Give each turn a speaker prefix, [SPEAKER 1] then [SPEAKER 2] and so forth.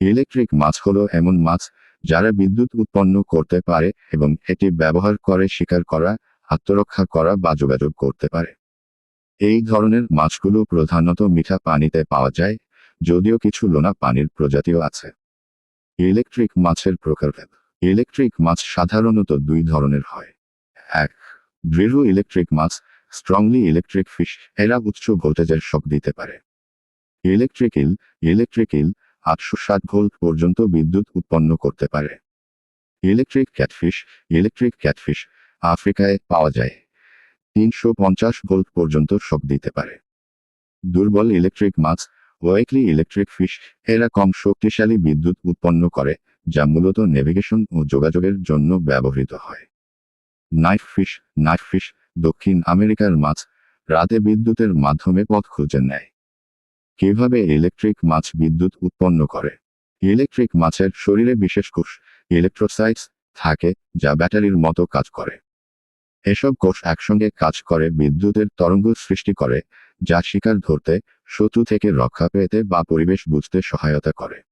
[SPEAKER 1] Electric মাছ হলো এমন মাছ যারা বিদ্যুৎ উৎপন্ন করতে পারে এবং এটি ব্যবহার করে শিকার করা, আত্মরক্ষা করা বা যোগাযোগ করতে পারে। এই ধরনের মাছগুলো প্রধানত মিঠা পানিতে পাওয়া যায়, যদিও কিছু লোনা পানির প্রজাতিও আছে। ইলেকট্রিক মাছের প্রকারভেদ। ইলেকট্রিক মাছ সাধারণত দুই ধরনের হয়। এক, দৃঢ় ইলেকট্রিক মাছ স্ট্রংলি ইলেকট্রিক ফিশ এরা উচ্চ ভোল্টেজের শক দিতে পারে। ইলেকট্রিক ইল ইলেকট্রিক ইল আটশো ষাট ভোল্ট পর্যন্ত বিদ্যুৎ উৎপন্ন করতে পারে। ইলেকট্রিক ক্যাটফিশ ইলেকট্রিক ক্যাটফিশ আফ্রিকায় পাওয়া যায়। তিনশো পঞ্চাশ ভোল্ট পর্যন্ত শক দিতে পারে। দুর্বল ইলেকট্রিক মাছ ওয়েকলি ইলেকট্রিক ফিশ এরা কম শক্তিশালী বিদ্যুৎ উৎপন্ন করে, যা মূলত নেভিগেশন ও যোগাযোগের জন্য ব্যবহৃত হয়। নাইফ ফিশ নাইফ ফিশ দক্ষিণ আমেরিকার মাছ রাতে বিদ্যুতের মাধ্যমে পথ খুঁজে নেয়। কীভাবে ইলেকট্রিক মাছ বিদ্যুৎ উৎপন্ন করে? ইলেকট্রিক মাছের শরীরে বিশেষ কোষ ইলেকট্রোসাইটস থাকে, যা ব্যাটারির মতো কাজ করে। এসব কোষ একসঙ্গে কাজ করে, বিদ্যুতের তরঙ্গ সৃষ্টি করে, যা শিকার ধরতে, শত্রু থেকে রক্ষা পেতে বা পরিবেশ বুঝতে সহায়তা করে।